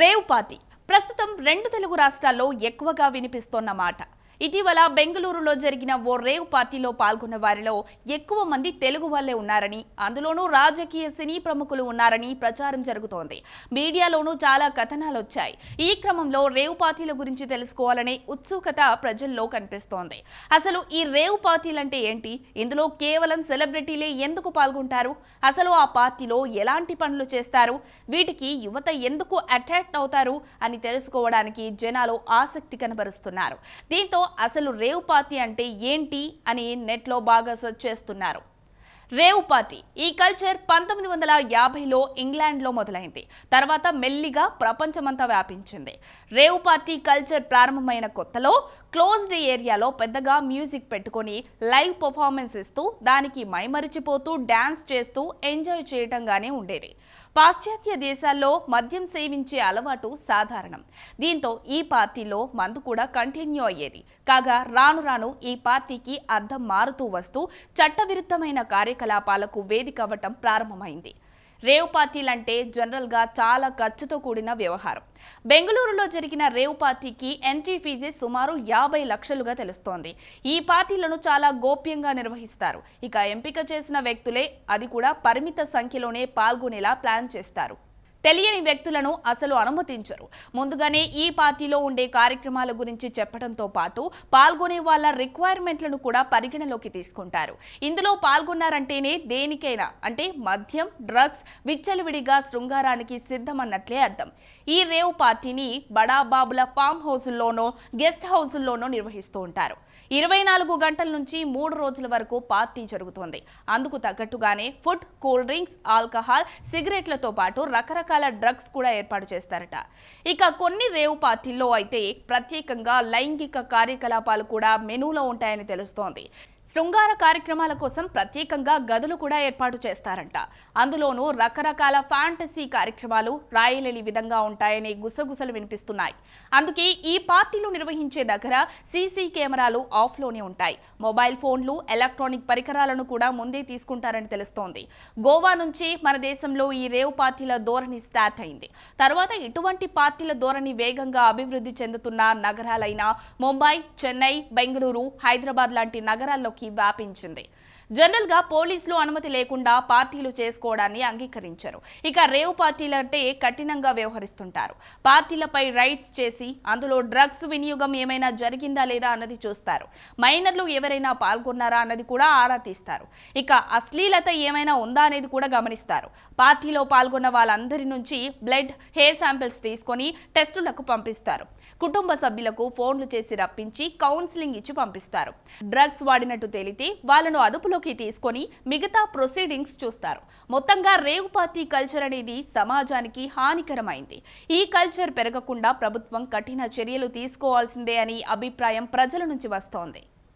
Rave party. ప్రస్తుతం రెండు తెలుగు రాష్ట్రాల్లో ఎక్కువగా వినిపిస్తోన్న మాట. ఇటీవల బెంగళూరులో జరిగిన ఓ రేవ్ పార్టీలో పాల్గొన్న వారిలో ఎక్కువ మంది తెలుగు వాళ్ళే ఉన్నారని అందులోనూ రాజకీయ సినీ ప్రముఖులు ఉన్నారని ప్రచారం జరుగుతోంది. మీడియాలోనూ చాలా కథనాలు వచ్చాయి. ఈ క్రమంలో రేవ్ పార్టీల గురించి తెలుసుకోవాలనే ఉత్సుకత ప్రజల్లో కనిపిస్తోంది. అసలు ఈ రేవ్ పార్టీలంటే ఏంటి? ఇందులో కేవలం సెలబ్రిటీలే ఎందుకు పాల్గొంటారు? అసలు ఆ పార్టీలో ఎలాంటి పనులు చేస్తారు? వీటికి యువత ఎందుకు అట్రాక్ట్ అవుతారు? అని తెలుసుకోవడానికి జనాలు ఆసక్తి కనబరుస్తున్నారు. దీంతో అసలు రేవ్ పార్టీ అంటే ఏంటి అని నెట్లో బాగా సెర్చ్ చేస్తున్నారు. రేవ్ పార్టీ ఈ కల్చర్ పంతొమ్మిది వందల యాభైలో ఇంగ్లాండ్లో మొదలైంది. తర్వాత మెల్లిగా ప్రపంచమంతా వ్యాపించింది. రేవ్ పార్టీ కల్చర్ ప్రారంభమైన కొత్తలో క్లోజ్డ్ ఏరియాలో పెద్దగా మ్యూజిక్ పెట్టుకొని లైవ్ పర్ఫార్మెన్స్ ఇస్తూ దానికి మైమరిచిపోతూ డ్యాన్స్ చేస్తూ ఎంజాయ్ చేయటంగానే ఉండేది. పాశ్చాత్య దేశాల్లో మద్యం సేవించే అలవాటు సాధారణం. దీంతో ఈ పార్టీలో మందు కూడా కంటిన్యూ అయ్యేది. కాగా రాను రాను ఈ పార్టీకి అర్థం మారుతూ వస్తూ చట్టవిరుద్ధమైన కార్యక్రమం కార్యకలాపాలకు వేదిక అవ్వటం ప్రారంభమైంది. రేవ్ పార్టీలంటే జనరల్గా చాలా ఖర్చుతో కూడిన వ్యవహారం. బెంగళూరులో జరిగిన రేవ్ పార్టీకి ఎంట్రీ ఫీజే సుమారు యాభై లక్షలుగా తెలుస్తోంది. ఈ పార్టీలను చాలా గోప్యంగా నిర్వహిస్తారు. ఇక ఎంపిక చేసిన వ్యక్తులే అది కూడా పరిమిత సంఖ్యలోనే పాల్గొనేలా ప్లాన్ చేస్తారు. తెలియని వ్యక్తులను అసలు అనుమతించరు. ముందుగానే ఈ పార్టీలో ఉండే కార్యక్రమాల గురించి చెప్పడంతో పాటు పాల్గొనే వాళ్ళ రిక్వైర్మెంట్లను కూడా పరిగణలోకి తీసుకుంటారు. ఇందులో పాల్గొన్నారంటేనే దేనికైనా అంటే మద్యం డ్రగ్స్ విచ్చలవిడిగా శృంగారానికి సిద్ధమన్నట్లే అర్థం. ఈ రేవ్ పార్టీని బడాబాబుల ఫామ్ హౌజుల్లోనో గెస్ట్ హౌజుల్లోనో నిర్వహిస్తూ ఉంటారు. ఇరవై నాలుగు గంటల నుంచి మూడు రోజుల వరకు పార్టీ జరుగుతోంది. అందుకు తగ్గట్టుగానే ఫుడ్ కూల్ డ్రింక్స్ ఆల్కహాల్ సిగరెట్లతో పాటు రకరకాల డ్రగ్స్ కూడా ఏర్పాటు చేస్తారట. ఇక కొన్ని రేవు పార్టీల్లో అయితే ప్రత్యేకంగా లైంగిక కార్యకలాపాలు కూడా మెనూలో ఉంటాయని తెలుస్తోంది. శృంగార కార్యక్రమాల కోసం ప్రత్యేకంగా గదులు కూడా ఏర్పాటు చేస్తారంట. అందులోనూ రకరకాల ఫ్యాంటసీ కార్యక్రమాలు రాయలేని విధంగా ఉంటాయని గుసగుసలు వినిపిస్తున్నాయి. అందుకే ఈ పార్టీలు నిర్వహించే దగ్గర సీసీ కెమెరాలు ఆఫ్లోనే ఉంటాయి. మొబైల్ ఫోన్లు ఎలక్ట్రానిక్ పరికరాలను కూడా ముందే తీసుకుంటారని తెలుస్తోంది. గోవా నుంచి మన దేశంలో ఈ రేవ్ పార్టీల ధోరణి స్టార్ట్ అయింది. తర్వాత ఇటువంటి పార్టీల ధోరణి వేగంగా అభివృద్ధి చెందుతున్న నగరాలైన ముంబై చెన్నై బెంగళూరు హైదరాబాద్ లాంటి నగరాల్లో నగరాల్లోకి వ్యాపించింది. జనరల్గా పోలీసులు అనుమతి లేకుండా పార్టీలు చేసుకోవడాన్ని అంగీకరించారు. ఇక రేవ్ పార్టీలంటే కఠినంగా వ్యవహరిస్తుంటారు. పార్టీలపై రైడ్స్ చేసి అందులో డ్రగ్స్ వినియోగం ఏమైనా జరిగిందా లేదా అన్నది చూస్తారు. మైనర్లు ఎవరైనా పాల్గొన్నారా అన్నది కూడా ఆరా తీస్తారు. ఇక అశ్లీలత ఏమైనా ఉందా అనేది కూడా గమనిస్తారు. పార్టీలో పాల్గొన్న వాళ్ళందరి నుంచి బ్లడ్ హెయిర్ శాంపిల్స్ తీసుకొని టెస్టులకు పంపిస్తారు. కుటుంబ సభ్యులకు ఫోన్లు చేసి రప్పించి కౌన్సిలింగ్ ఇచ్చి పంపిస్తారు. డ్రగ్స్ వాడిన వాడినట్టు తేలితే వాళ్ళను అదుపులోకి తీసుకొని మిగతా ప్రొసీడింగ్స్ చూస్తారు. మొత్తంగా రేవ్ పార్టీ కల్చర్ అనేది సమాజానికి హానికరమైంది. ఈ కల్చర్ పెరగకుండా ప్రభుత్వం కఠిన చర్యలు తీసుకోవాల్సిందే అని అభిప్రాయం ప్రజల నుంచి వస్తోంది.